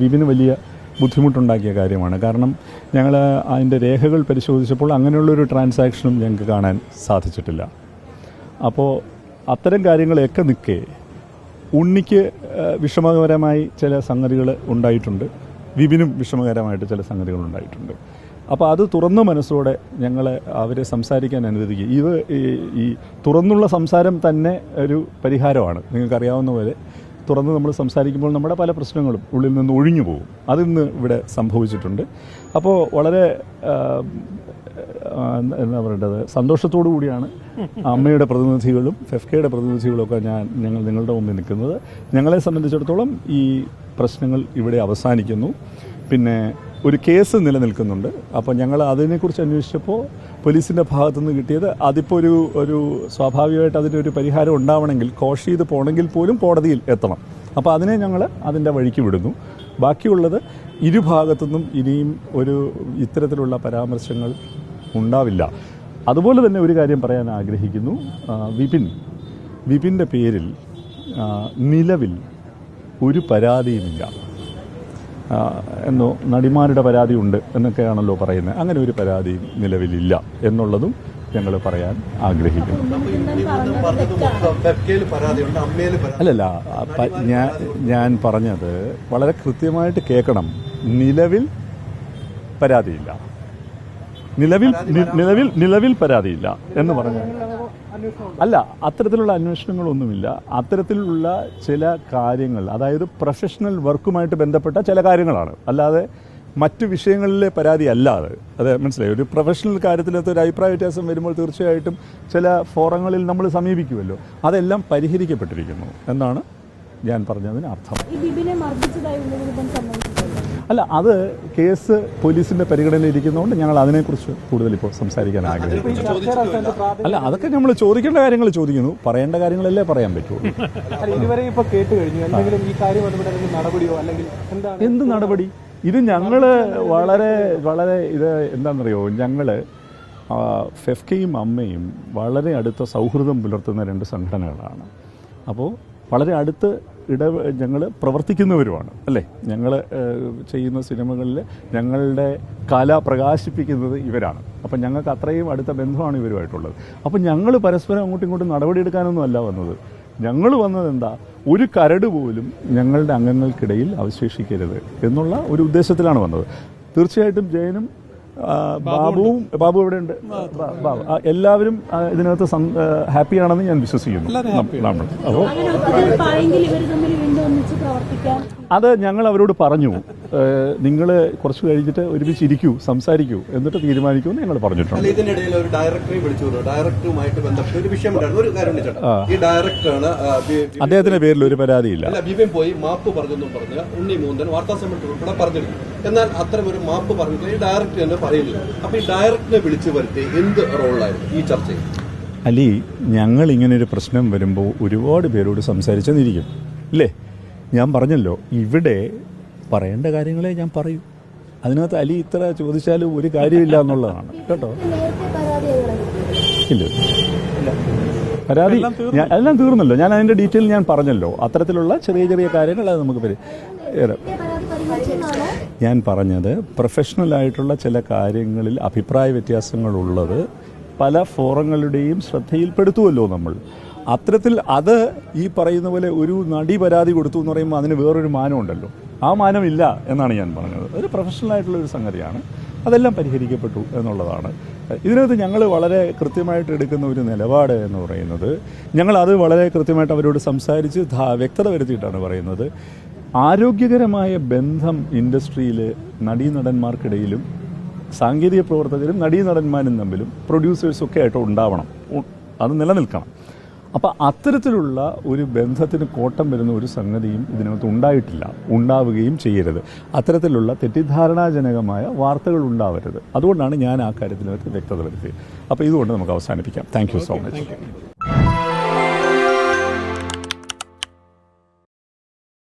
വിപിന് വലിയ ബുദ്ധിമുട്ടുണ്ടാക്കിയ കാര്യമാണ്. കാരണം ഞങ്ങൾ അതിന്റെ രേഖകൾ പരിശോധിച്ചപ്പോൾ അങ്ങനെയുള്ളൊരു ട്രാൻസാക്ഷനും ഞങ്ങൾക്ക് കാണാൻ സാധിച്ചിട്ടില്ല. അപ്പോൾ അത്തരം കാര്യങ്ങളെയൊക്കെ നിൽക്കെ ഉണ്ണിക്ക് വിഷമകരമായി ചില സംഗതികൾ ഉണ്ടായിട്ടുണ്ട്. വിപിനും വിഷമകരമായിട്ട് ചില സംഗതികൾ ഉണ്ടായിട്ടുണ്ട്. അപ്പോൾ അത് തുറന്ന മനസ്സോടെ ഞങ്ങൾ അവരെ സംസാരിക്കാൻ അനുവദിക്കുക. ഇത് ഈ തുറന്നുള്ള സംസാരം തന്നെ ഒരു പരിഹാരമാണ്. നിങ്ങൾക്കറിയാവുന്ന പോലെ തുറന്ന് നമ്മൾ സംസാരിക്കുമ്പോൾ നമ്മുടെ പല പ്രശ്നങ്ങളും ഉള്ളിൽ നിന്ന് ഒഴിഞ്ഞു പോകും. അതിന്ന് ഇവിടെ സംഭവിച്ചിട്ടുണ്ട്. അപ്പോൾ വളരെ എന്താ പറയേണ്ടത്? സന്തോഷത്തോടു കൂടിയാണ് അമ്മയുടെ പ്രതിനിധികളും ഫെഫ്കയുടെ പ്രതിനിധികളും ഒക്കെ ഞാൻ ഞങ്ങൾ നിങ്ങളുടെ മുമ്പിൽ നിൽക്കുന്നത്. ഞങ്ങളെ സംബന്ധിച്ചിടത്തോളം ഈ പ്രശ്നങ്ങൾ ഇവിടെ അവസാനിക്കുന്നു. പിന്നെ ഒരു കേസ് നിലനിൽക്കുന്നുണ്ട്. അപ്പോൾ ഞങ്ങൾ അതിനെക്കുറിച്ച് അന്വേഷിച്ചപ്പോൾ പോലീസിന്റെ ഭാഗത്തു നിന്ന് കിട്ടിയത് അതിപ്പോൾ ഒരു ഒരു സ്വാഭാവികമായിട്ട് അതിന്റെ ഒരു പരിഹാരം ഉണ്ടാവണമെങ്കിൽ കോഷ് ചെയ്ത് പോകണമെങ്കിൽ പോലും കോടതിയിൽ എത്തണം. അപ്പോൾ അതിനെ ഞങ്ങൾ അതിന്റെ വഴിക്ക് വിടുന്നു. ബാക്കിയുള്ളത് ഇരുഭാഗത്തുനിന്നും ഇനിയും ഒരു ഇത്തരത്തിലുള്ള പരാമർശങ്ങൾ ഉണ്ടാവില്ല. അതുപോലെ തന്നെ ഒരു കാര്യം പറയാൻ ആഗ്രഹിക്കുന്നു. വിപിൻ വിപിന്റെ പേരിൽ നിലവിൽ ഒരു പരാതിയുമില്ല. എന്നോ നടിമാരുടെ പരാതി ഉണ്ട് എന്നൊക്കെയാണല്ലോ പറയുന്നത്. അങ്ങനെ ഒരു പരാതി നിലവിലില്ല എന്നുള്ളതും ഞങ്ങൾ പറയാൻ ആഗ്രഹിക്കുന്നു. അല്ലല്ല ഞാൻ ഞാൻ പറഞ്ഞത് വളരെ കൃത്യമായിട്ട് കേൾക്കണം. നിലവിൽ പരാതിയില്ല. നിലവിൽ നിലവിൽ നിലവിൽ പരാതിയില്ല എന്ന് പറഞ്ഞു അല്ല അത്തരത്തിലുള്ള അന്വേഷണങ്ങളൊന്നുമില്ല. അത്തരത്തിലുള്ള ചില കാര്യങ്ങൾ അതായത് പ്രൊഫഷണൽ വർക്കുമായിട്ട് ബന്ധപ്പെട്ട ചില കാര്യങ്ങളാണ്. അല്ലാതെ മറ്റു വിഷയങ്ങളിലെ പരാതി അല്ലാതെ. അത് മനസ്സിലായി? ഒരു പ്രൊഫഷണൽ കാര്യത്തിലത്തെ ഒരു അഭിപ്രായ വ്യത്യാസം വരുമ്പോൾ തീർച്ചയായിട്ടും ചില ഫോറങ്ങളിൽ നമ്മൾ സമീപിക്കുമല്ലോ. അതെല്ലാം പരിഹരിക്കപ്പെട്ടിരിക്കുന്നു എന്നാണ് ഞാൻ പറഞ്ഞതിന് അർത്ഥം. അല്ല അത് കേസ് പോലീസിന്റെ പരിഗണനയിൽ ഇരിക്കുന്നതുകൊണ്ട് ഞങ്ങൾ അതിനെക്കുറിച്ച് കൂടുതൽ ഇപ്പോൾ സംസാരിക്കാൻ ആഗ്രഹിക്കുന്നു. അല്ല അതൊക്കെ നമ്മൾ ചോദിക്കേണ്ട കാര്യങ്ങൾ ചോദിക്കുന്നു. പറയേണ്ട കാര്യങ്ങളല്ലേ പറയാൻ പറ്റുള്ളൂ. ഇതുവരെ കേട്ട് കഴിഞ്ഞു. എന്തെങ്കിലും ഈ കാര്യം നടപടിയോ അല്ലെങ്കിൽ എന്താണ്? എന്ത് നടപടി? ഇത് ഞങ്ങൾ വളരെ വളരെ ഇത് എന്താണെന്നറിയോ? ഞങ്ങൾ ഫെഫ്കയും അമ്മയും വളരെ അടുത്ത സൗഹൃദം പുലർത്തുന്ന രണ്ട് സംഘടനകളാണ്. അപ്പോൾ വളരെ അടുത്ത് ഇട ഞങ്ങൾ പ്രവർത്തിക്കുന്നവരുമാണ് അല്ലേ? ഞങ്ങൾ ചെയ്യുന്ന സിനിമകളിൽ ഞങ്ങളുടെ കല പ്രകാശിപ്പിക്കുന്നത് ഇവരാണ്. അപ്പം ഞങ്ങൾക്ക് അത്രയും അടുത്ത ബന്ധമാണ് ഇവരുമായിട്ടുള്ളത്. അപ്പം ഞങ്ങൾ പരസ്പരം അങ്ങോട്ടും ഇങ്ങോട്ടും നടപടിയെടുക്കാനൊന്നും അല്ല വന്നത്. ഞങ്ങൾ വന്നത് എന്താ? ഒരു കരട് പോലും ഞങ്ങളുടെ അംഗങ്ങൾക്കിടയിൽ അവശേഷിക്കരുത് എന്നുള്ള ഒരു ഉദ്ദേശത്തിലാണ് വന്നത്. തീർച്ചയായിട്ടും ജയനും ബാബുവും ബാബു ഇവിടെ ഉണ്ട് ബാബു എല്ലാവരും ഇതിനകത്ത് ഹാപ്പി ആണെന്ന് ഹാപ്പിയാണെന്ന് ഞാൻ വിശ്വസിക്കുന്നു. അപ്പോൾ അങ്ങനെ ഒത്തുതീർപ്പായെങ്കിൽ ഇവർ തമ്മിൽ വീണ്ടും ഒന്നിച്ച് പ്രവർത്തിക്കാം. അത് ഞങ്ങൾ അവരോട് പറഞ്ഞു നിങ്ങൾ കുറച്ച് കഴിഞ്ഞിട്ട് ഒരുമിച്ച് ഇരിക്കൂ സംസാരിക്കൂ എന്നിട്ട് തീരുമാനിക്കൂ എന്ന് ഞങ്ങൾ പറഞ്ഞിട്ടുണ്ട്. ഇതിനിടയിൽ ഒരു ഡയറക്ടറെ വിളിച്ചു ഡയറക്ടറുമായിട്ട് ബന്ധപ്പെട്ട് ഒരു വിഷയം ഒരു കാര്യം ഈ ഡയറക്ടറാണ് അദ്ദേഹത്തിന്റെ പേരിൽ ഒരു പരാതിയില്ല. അല്ല ബിബിൻ പോയി മാപ്പ് പറഞ്ഞു പറഞ്ഞ് ഉണ്ണി മൂന്തൻ വാർത്താ സമ്മേളനത്തിൽ ഉൾപ്പെടെ പറഞ്ഞിരുന്നു. എന്നാൽ അത്തരം ഒരു മാപ്പ് പറഞ്ഞിട്ട് ഈ ഡയറക്ടർ തന്നെ പറയുന്നില്ല. അപ്പൊ ഈ ഡയറക്ടറിനെ വിളിച്ചു വരുത്തി എന്ത് റോളായിരുന്നു ഈ ചർച്ചയിൽ? അലി ഞങ്ങൾ ഇങ്ങനെ ഒരു പ്രശ്നം വരുമ്പോൾ ഒരുപാട് പേരോട് സംസാരിച്ചെന്നിരിക്കും. ഇല്ലേ ഞാൻ പറഞ്ഞല്ലോ ഇവിടെ പറയേണ്ട കാര്യങ്ങളെ ഞാൻ പറയൂ. അതിനകത്ത് അലി ഇത്ര ചോദിച്ചാലും ഒരു കാര്യമില്ല എന്നുള്ളതാണ്. കേട്ടോ? ഇല്ല. ഇല്ല. പരാതി എല്ലാം തീർന്നല്ലോ. ഞാൻ അതിന്റെ ഡീറ്റെയിൽ ഞാൻ പറഞ്ഞല്ലോ. അത്തരത്തിലുള്ള ചെറിയ ചെറിയ കാര്യങ്ങൾ അത് നമുക്ക് പരിഹരിച്ചെന്നാണോ ഞാൻ പറഞ്ഞത് പ്രൊഫഷണലായിട്ടുള്ള ചില കാര്യങ്ങളിൽ അഭിപ്രായ വ്യത്യാസങ്ങളുള്ളത് പല ഫോറങ്ങളുടെയും ശ്രദ്ധയിൽപ്പെടുത്തുമല്ലോ നമ്മൾ. അത്തരത്തിൽ അത് ഈ പറയുന്ന പോലെ ഒരു നടി പരാതി കൊടുത്തു എന്ന് പറയുമ്പോൾ അതിന് വേറൊരു മാനമുണ്ടല്ലോ. ആ മാനമില്ല എന്നാണ് ഞാൻ പറഞ്ഞത്. ഒരു പ്രൊഫഷണൽ ആയിട്ടുള്ള ഒരു സംഗതിയാണ്. അതെല്ലാം പരിഹരിക്കപ്പെട്ടു എന്നുള്ളതാണ്. ഇതിനകത്ത് ഞങ്ങൾ വളരെ കൃത്യമായിട്ട് എടുക്കുന്ന ഒരു നിലപാട് എന്ന് പറയുന്നത് ഞങ്ങൾ അത് വളരെ കൃത്യമായിട്ട് അവരോട് സംസാരിച്ച് വ്യക്തത വരുത്തിയിട്ടാണ് പറയുന്നത്. ആരോഗ്യകരമായ ബന്ധം ഇൻഡസ്ട്രിയിൽ നടീനടന്മാർക്കിടയിലും സാങ്കേതിക പ്രവർത്തകരും നടീനടന്മാരും തമ്മിലും പ്രൊഡ്യൂസേഴ്സും ഒക്കെ ആയിട്ട് ഉണ്ടാവണം. അത് നിലനിൽക്കണം. അപ്പോൾ അത്തരത്തിലുള്ള ഒരു ബന്ധത്തിന് കോട്ടം വരുന്ന ഒരു സംഗതിയും ഇതിനകത്ത് ഉണ്ടായിട്ടില്ല. ഉണ്ടാവുകയും ചെയ്യരുത്. അത്തരത്തിലുള്ള തെറ്റിദ്ധാരണാജനകമായ വാർത്തകൾ ഉണ്ടാവരുത്. അതുകൊണ്ടാണ് ഞാൻ ആ കാര്യത്തിനകത്ത് വ്യക്തത വരുത്തിയത്. അപ്പോൾ ഇതുകൊണ്ട് നമുക്ക് അവസാനിപ്പിക്കാം. Thank you so much